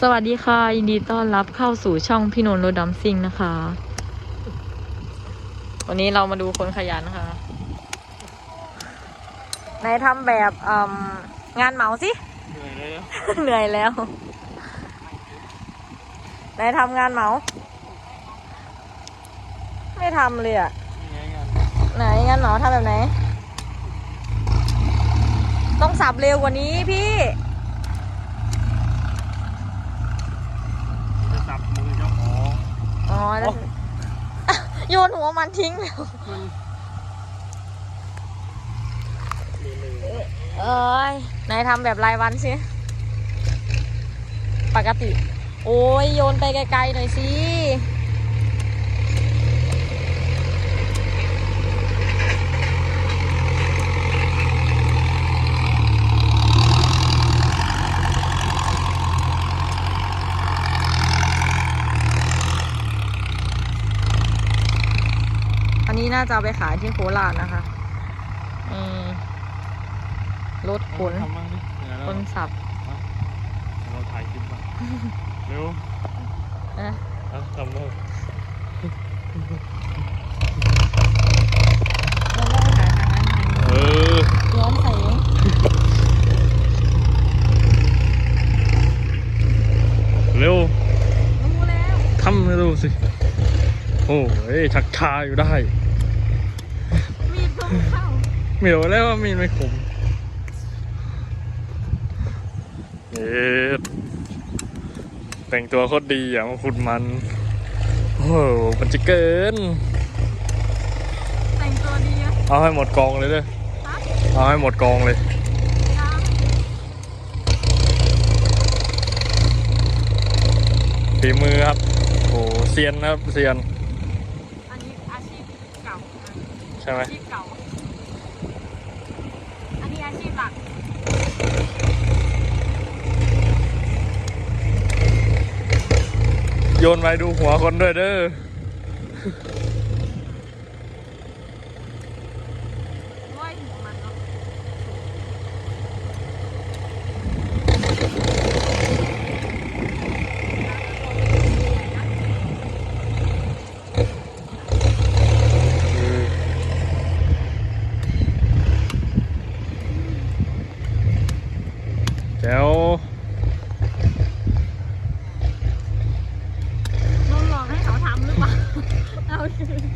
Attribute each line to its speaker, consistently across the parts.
Speaker 1: สวัสดีค่ะ ยินดีต้อนรับเข้าสู่ช่องพี่นนท์โรดดัมซิงนะคะ วันนี้เรามาดูคนขยันนะคะไหนทำแบบเอิ่มงานเหมาสิ
Speaker 2: เหนื่อยแล้ว
Speaker 1: เหนื่อยแล้วไหนทำงานเหมา ไม่ทำเลยอะ
Speaker 2: นี่ไงงาน
Speaker 1: ไหนงานเหมาทำแบบไหน ต้องสับเร็วกว่านี้พี่
Speaker 2: จะสับมือเจ้าของ
Speaker 1: อ๋อ แล้วโยนหัวมันทิ้งแล้ว
Speaker 2: มันเหนื่อย
Speaker 1: เอ้ยนายทำแบบรายวันสิ ปกติ โอ้ยโยนไปไกลๆหน่อยสิ อั นนี้น่าจะเอาไปขายที่โคราชนะคะ อืมรถขน
Speaker 2: ทำบ้างดิเหนื่อยแล้ว
Speaker 1: คนสับ
Speaker 2: เราถ่ายคลิปมาเร็ว
Speaker 1: นะ
Speaker 2: อะทำบ้าง
Speaker 1: เราต้องไปขายทางนั้นทางนี้
Speaker 2: เออ
Speaker 1: ย้อนแสง
Speaker 2: เร็ว
Speaker 1: รู้แล้ว
Speaker 2: ทำให้ดูสิ โอ้ยชักชาอยู่ได้
Speaker 1: มีดก็ไม่ เข้า
Speaker 2: เหมียวแล้วว่ามีดไม่ขมเอ๊ะแต่งตัวโคตรดีอะมาขุดมัน โอ้โหมันจะเกิน
Speaker 1: แต่งตัวดีอะ
Speaker 2: เอาให้หมดกองเลยเด้อ
Speaker 1: ฮะ
Speaker 2: เอาให้หมดกองเลย
Speaker 1: ยาว
Speaker 2: ฝีมือครับ โอ้เซียนนะครับเซียน
Speaker 1: อันนี้อาชีพเก่านะ
Speaker 2: ใช่ไหม
Speaker 1: อาชีพเก่า อันนี้อาชีพหลัก
Speaker 2: โยนไปดูหัวคนด้วยเด้อ
Speaker 1: ร้อยหัวมันเนาะ
Speaker 2: แจ๋ว
Speaker 1: โดนหลอกให้เขาทำหรือเปล่า เอาสิ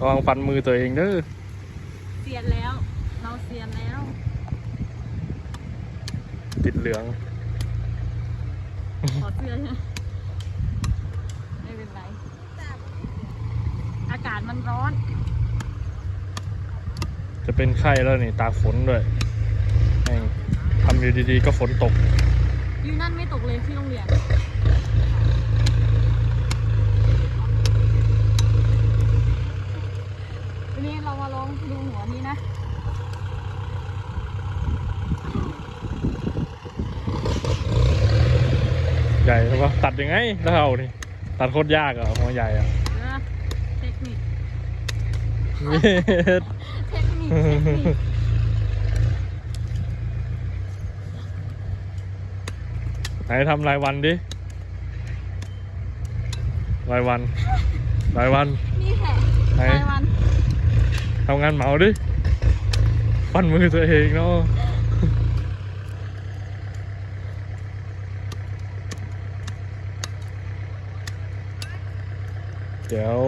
Speaker 2: ระวังฟันมือตัวเองเด้อ
Speaker 1: เซียนแล้ว เราเซียนแล้ว
Speaker 2: ติดเหลือง
Speaker 1: ขอเสื้อใช่ไหมไม่เป็นไร อากาศมันร้อน
Speaker 2: จะเป็นไข้แล้วนี่ ตากฝนด้วยแม่งทำอยู่ดีๆ ก็ฝนตก
Speaker 1: อ ยู่นั่นไม่ตกเลยที่โรงเรียนวันนี้เรามาลองดูหัวนี้นะ
Speaker 2: ใหญ่ใช่ปะตัดยังไงแล้วเอานี่ตัดโคตรยากอะหัวใหญ่อะ
Speaker 1: เออเทคนิค
Speaker 2: เย็ด
Speaker 1: เทคนิคเทคนิค
Speaker 2: ไหนทำรายวันดิ รายวัน รายวัน
Speaker 1: นี่แหละ
Speaker 2: ไหน
Speaker 1: รายวัน
Speaker 2: ทำงานเหมาดิฟันมือตัวเองเนาะเดี๋ยว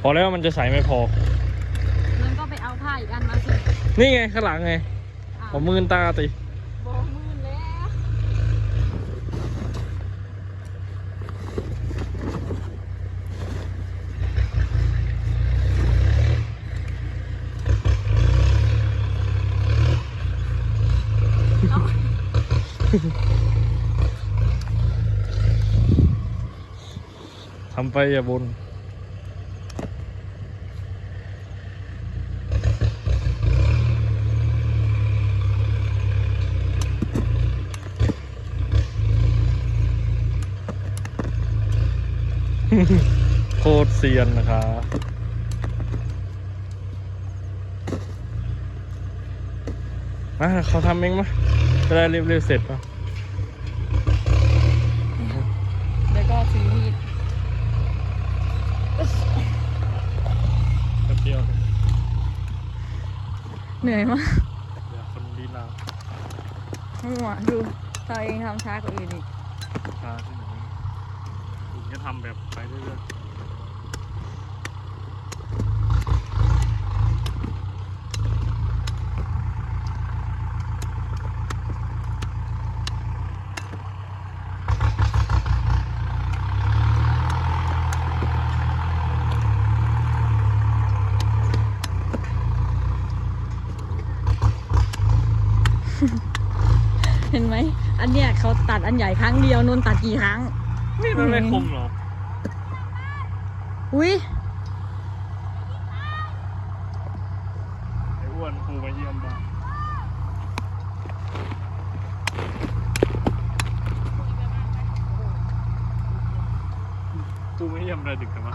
Speaker 2: พอแล้วมันจะใส่ไม่พอ
Speaker 1: มันก็ไปเอาผ้าอีกอันมาสิ
Speaker 2: นี่ไงข้างหลังไง
Speaker 1: อ้าว
Speaker 2: ผมมือนตาติ
Speaker 1: บอกมือแล้ว
Speaker 2: ทำไปอย่าบนโคตรเซียนนะคะมาเขาทำเองมะจะได้เร็วๆเสร็จปะ
Speaker 1: แล้วก็ซื้อมีด
Speaker 2: แป๊บเดียว
Speaker 1: เหนื่อยมาก
Speaker 2: เดี๋ยวคนดีลา
Speaker 1: มั่วดูตัวเองทำช้ากว่าอื่นอีก
Speaker 2: พาที่ไหนคุณก็ทำแบบไปเรื่อยๆ
Speaker 1: เห็นไหม อันเนี้ยเขาตัดอันใหญ่ครั้งเดียวนนตัดกี่ครั้ง
Speaker 2: นี่มันไม่คมเหรอ
Speaker 1: อุ้ย
Speaker 2: ไอ้อ้วนครูมาเยี่ยมบ้างครูไม่เยี่ยมอะไรดึกกันวะ